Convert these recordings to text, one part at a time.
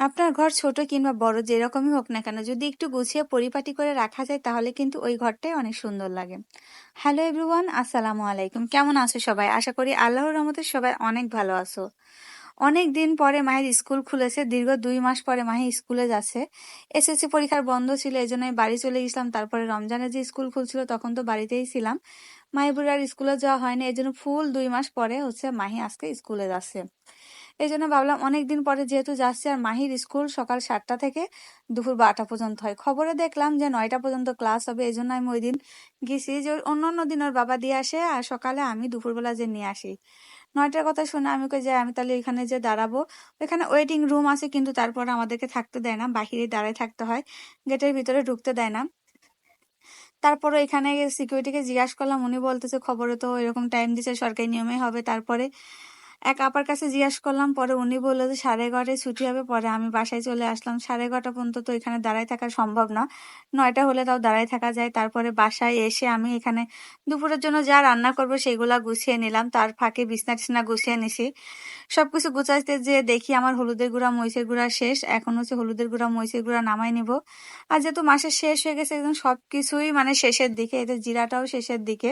আপনার ঘর ছোট কিংবা বড় যেরকমই হোক না কেন, যদি একটু গুছিয়ে পরিপাটি করে রাখা যায় তাহলে কিন্তু ওই ঘরটাই অনেক সুন্দর লাগে। হ্যালো এভরিওয়ান আসসালামু আলাইকুম। কেমন আছো সবাই? আশা করি আল্লাহর রহমতে সবাই অনেক ভালো আছো। অনেক দিন পরে মাহির স্কুল খুলেছে, দীর্ঘ দুই মাস পরে মাহি স্কুলে যাচ্ছে। এসএসসি পরীক্ষার বন্ধ ছিল এই জন্য বাড়ি চলে গেছিলাম। তারপরে রমজানে যে স্কুল খুলছিল, তখন তো বাড়িতেই ছিলাম। মাহিবুর আর স্কুলে যাওয়া হয়নি এই জন্য ফুল দুই মাস পরে হচ্ছে মাহি আজকে স্কুলে যাচ্ছে। এই জন্য ভাবলাম অনেকদিন পরে যেহেতু যাচ্ছে আর মাহির স্কুল সকাল সাতটা থেকে দুপুর বারোটা পর্যন্ত হয়। খবরে দেখলাম যে নয়টা পর্যন্ত ক্লাস হবে এই জন্য আমি ওই দিন গেছি যে অন্য অন্য দিন ওর বাবা দিয়ে আসে আর সকালে আমি দুপুরবেলা যে নিয়ে আসি। নয়টার কথা শুনে আমি কই যে আমি তাহলে এখানে যে দাঁড়াবো। এখানে ওয়েটিং রুম আছে কিন্তু তারপর আমাদেরকে থাকতে দেয় না, বাহিরে দাঁড়ায় থাকতে হয় গেটের ভিতরে ঢুকতে দেয় না। তারপরে এখানে সিকিউরিটিকে জিজ্ঞাসা করলাম, উনি বলতেছে খবরে তো এরকম টাইম দিছে, সরকারি নিয়মে হবে। তারপরে এক আপার কাছে জিজ্ঞাস করলাম, পরে উনি বলল যে সাড়ে এগারোটায় ছুটি হবে, পরে আমি বাসায় চলে আসলাম। সাড়ে এগারোটা পর্যন্ত তো এখানে দাঁড়ায় থাকা সম্ভব না। নয়টা হলে তাও দাঁড়ায় থাকা যায়। তারপরে বাসায় এসে আমি এখানে দুপুরের জন্য যা রান্না করব সেগুলা গুছিয়ে নিলাম। তার ফাঁকে বিছনা টিছনা গুছিয়ে নিছি। সবকিছু গুছাইতে যে দেখি আমার হলুদের গুঁড়া মহিষের গুঁড়া শেষ। এখন হচ্ছে হলুদের গুঁড়া মহিষের গুঁড়া নামাই নিব। আর যেহেতু মাসের শেষ হয়ে গেছে, একদম সব কিছুই মানে শেষের দিকে। এদের জিরাটাও শেষের দিকে।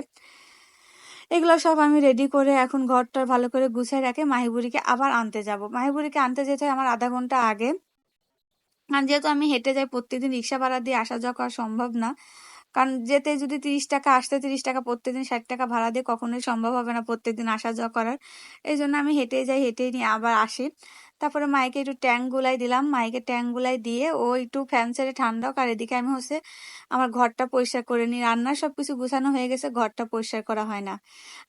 এগুলো সব আমি রেডি করে এখন ঘরটা ভালো করে গুছিয়ে রাখে মাহিবুড়িকে আবার আনতে যাব। মাহিবুড়িকে আনতে যেতে আমার আধা ঘণ্টা আগে। আর যেহেতু আমি হেঁটে যাই, প্রত্যেকদিন রিক্সা ভাড়া দিয়ে আসা যাওয়া করা সম্ভব না। কারণ যেতে যদি তিরিশ টাকা, আসতে তিরিশ টাকা, প্রত্যেকদিন ষাট টাকা ভাড়া দিয়ে কখনোই সম্ভব হবে না প্রত্যেকদিন আসা যাওয়া করার। এই জন্য আমি হেঁটে যাই, হেঁটেই নিয়ে আবার আসি। তারপরে মাইকে একটু ট্যাং গুলাই দিলাম। মাইকে ট্যাং গুলাই দিয়ে ও একটু ফ্যান ছেড়ে ঠান্ডা হোক, আর এদিকে আমি হচ্ছে আমার ঘরটা পরিষ্কার করে নিই। রান্নার সব কিছু গুছানো হয়ে গেছে, ঘরটা পরিষ্কার করা হয় না।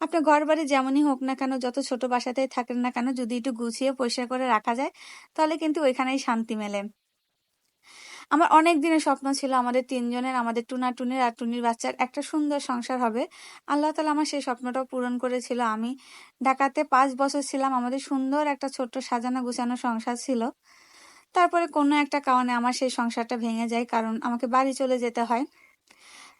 আপনার ঘর বাড়ি যেমনই হোক না কেন, যত ছোট বাসাতেই থাকেন না কেন, যদি একটু গুছিয়ে পরিষ্কার করে রাখা যায়, তাহলে কিন্তু ওইখানেই শান্তি মেলে। আমার অনেক দিনের স্বপ্ন ছিল আমাদের তিনজনের, আমাদের টুনা টুনির আর টুনির বাচ্চার একটা সুন্দর সংসার হবে। আল্লাহ তালা আমার সেই স্বপ্নটাও পূরণ করেছিল। আমি ঢাকাতে পাঁচ বছর ছিলাম। আমাদের সুন্দর একটা ছোট্ট সাজানো গুছানো সংসার ছিল। তারপরে কোনো একটা কারণে আমার সেই সংসারটা ভেঙে যায়, কারণ আমাকে বাড়ি চলে যেতে হয়।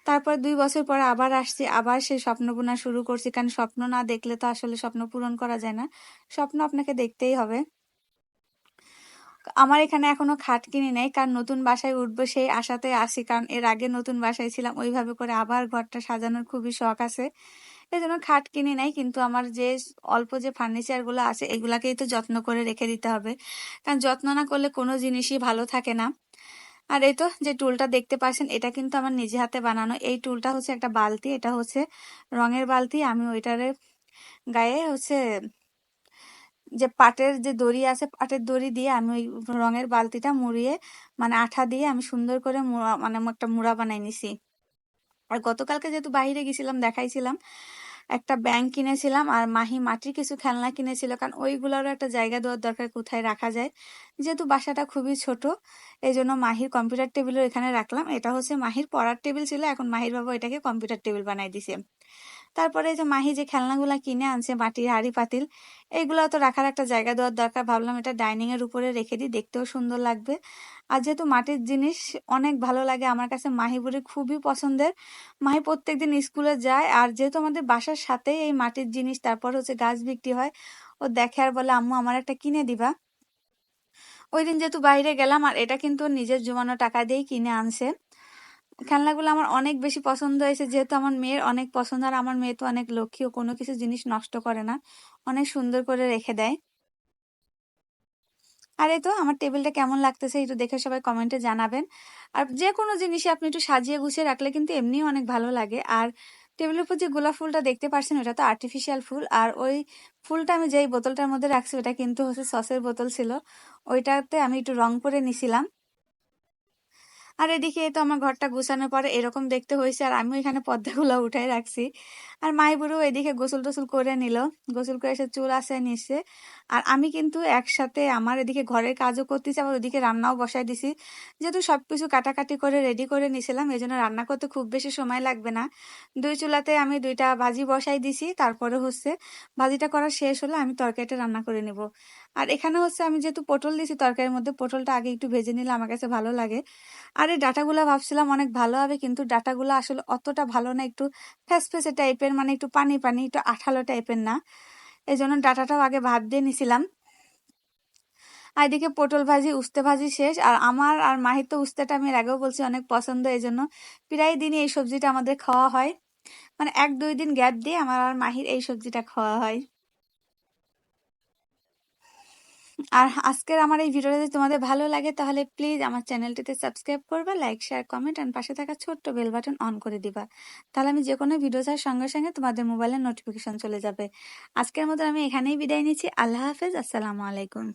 তারপর দুই বছর পরে আবার আসছি, আবার সেই স্বপ্ন বোনা শুরু করছি। কারণ স্বপ্ন না দেখলে তো আসলে স্বপ্ন পূরণ করা যায় না। স্বপ্ন আপনাকে দেখতেই হবে। আমার এখানে এখনও খাট কিনে নেই, কারণ নতুন বাসায় উঠবো সেই আশাতে আসি কারণ এর আগে নতুন বাসায় ছিলাম, ওইভাবে করে আবার ঘরটা সাজানোর খুবই শখ আছে। এই জন্য খাট কিনে নাই, কিন্তু আমার যে অল্প যে ফার্নিচারগুলো আছে, এগুলাকেই তো যত্ন করে রেখে দিতে হবে। কারণ যত্ন না করলে কোনো জিনিসই ভালো থাকে না। আর এই তো যে টুলটা দেখতে পাচ্ছেন, এটা কিন্তু আমার নিজে হাতে বানানো। এই টুলটা হচ্ছে একটা বালতি, এটা হচ্ছে রঙের বালতি, আমি ওইটারে গায়ে হচ্ছে যে পাটের যে দড়ি আছে, পাটের দড়ি দিয়ে আমি ওই রঙের বালতিটা মুড়িয়ে মানে আঠা দিয়ে আমি সুন্দর করে মানে একটা মুড়া বানাই নিছি। আর গতকালকে যেহেতু বাইরে গেছিলাম, দেখাইছিলাম, একটা ব্যাংক কিনেছিলাম আর মাহি মাটির কিছু খেলনা কিনেছিল, কারণ ওইগুলোরও একটা জায়গা দেওয়ার দরকার, কোথায় রাখা যায়। যেহেতু বাসাটা খুবই ছোট এই জন্য মাহির কম্পিউটার টেবিলও এখানে রাখলাম। এটা হচ্ছে মাহির পড়ার টেবিল ছিল, এখন মাহির বাবা এটাকে কম্পিউটার টেবিল বানাই দিছে। তারপরে যে মাহি যে খেলনাগুলো কিনে আনছে, মাটির হাড়ি, পাতিল এইগুলো তো রাখার একটা জায়গা দেওয়ার দরকার। ভাবলাম এটা ডাইনিং এর উপরে রেখে দিই, দেখতেও সুন্দর লাগবে। আর যেহেতু মাটির জিনিস অনেক ভালো লাগে, আমার কাছে মাহিবুরি খুবই পছন্দের। মাহি প্রত্যেকদিন স্কুলে যায়, আর যেহেতু আমাদের বাসার সাথে এই মাটির জিনিস, তারপর হচ্ছে গাছ বিক্রি হয়, ও দেখে আর বলে, আম্মু, আমার একটা কিনে দিবা? ওই দিন যেহেতু বাইরে গেলাম, আর এটা কিন্তু নিজের জমানো টাকা দিয়েই কিনে আনছে। খেলনাগুলো আমার অনেক বেশি পছন্দ হয়েছে, যেহেতু আমার মেয়ের অনেক পছন্দ, আর আমার মেয়ে তো অনেক লক্ষ্মী ও কোনো কিছু জিনিস নষ্ট করে না, অনেক সুন্দর করে রেখে দেয়। আর এই তো আমার টেবিলটা কেমন লাগতেছে একটু দেখে সবাই কমেন্টে জানাবেন। আর যে কোনো জিনিসই আপনি একটু সাজিয়ে গুছিয়ে রাখলে কিন্তু এমনিও অনেক ভালো লাগে। আর টেবিলের উপর যে গোলাপ ফুলটা দেখতে পাচ্ছেন, ওটা তো আর্টিফিশিয়াল ফুল, আর ওই ফুলটা আমি যেই বোতলটার মধ্যে রাখছি, ওটা কিন্তু হচ্ছে সসের বোতল ছিল, ওইটাতে আমি একটু রং করে নিছিলাম। আর এদিকে তো আমার ঘরটা গুছানোর পরে এরকম দেখতে হয়েছে, আর আমিও এখানে পর্দাগুলো উঠাই রাখছি। আর মাইবুড়ো এদিকে গোসল টোসল করে নিল। গোসল করে এসে চুল আসে নিচ্ছে আর আমি কিন্তু একসাথে আমার এদিকে ঘরের কাজও করতেছি, আবার ওদিকে রান্নাও বসাই দিছি। যেহেতু সব কিছু কাটাকাটি করে রেডি করে নিছিলাম এই জন্য রান্না করতে খুব বেশি সময় লাগবে না। দুই চুলাতে আমি দুইটা ভাজি বসাই দিছি, তারপরে হচ্ছে ভাজিটা করা শেষ হলে আমি তরকারিটা রান্না করে নিব। আর এখানে হচ্ছে আমি যেহেতু পটল দিছি তরকারির মধ্যে পটলটা আগে একটু ভেজে নিলে আমার কাছে ভালো লাগে। আর এই ডাটাগুলো ভাবছিলাম অনেক ভালো হবে, কিন্তু ডাটাগুলো আসলে অতটা ভালো না। একটু ফেসফেসে টাইপের মানে একটু পানি পানি, একটু আঠালো টাইপের না। এই জন্য ডাটাটাও আগে ভাত দিয়ে নিছিলাম। আর এদিকে পটল ভাজি, উস্তে ভাজি শেষ। আর আমার আর মাহির তো উস্তেটা আমি আগেও বলছি অনেক পছন্দ এই জন্য প্রায় দিনই এই সবজিটা আমাদের খাওয়া হয়। মানে এক দুই দিন গ্যাপ দিয়ে আমার আর মাহির এই সবজিটা খাওয়া হয়। আর আজকের আমার এই ভিডিওটা যদি তোমাদের ভালো লাগে, তাহলে প্লিজ আমার চ্যানেলটিতে সাবস্ক্রাইব করবে লাইক শেয়ার কমেন্ট অ্যান্ড পাশে থাকা ছোট্ট বেল বাটন অন করে দিবা। তাহলে আমি যে কোনো ভিডিও ছাড়ার সঙ্গে সঙ্গে তোমাদের মোবাইলে নোটিফিকেশন চলে যাবে। আজকের মতো আমি এখানেই বিদায় নিচ্ছি। আল্লাহ হাফেজ। আসসালামু আলাইকুম।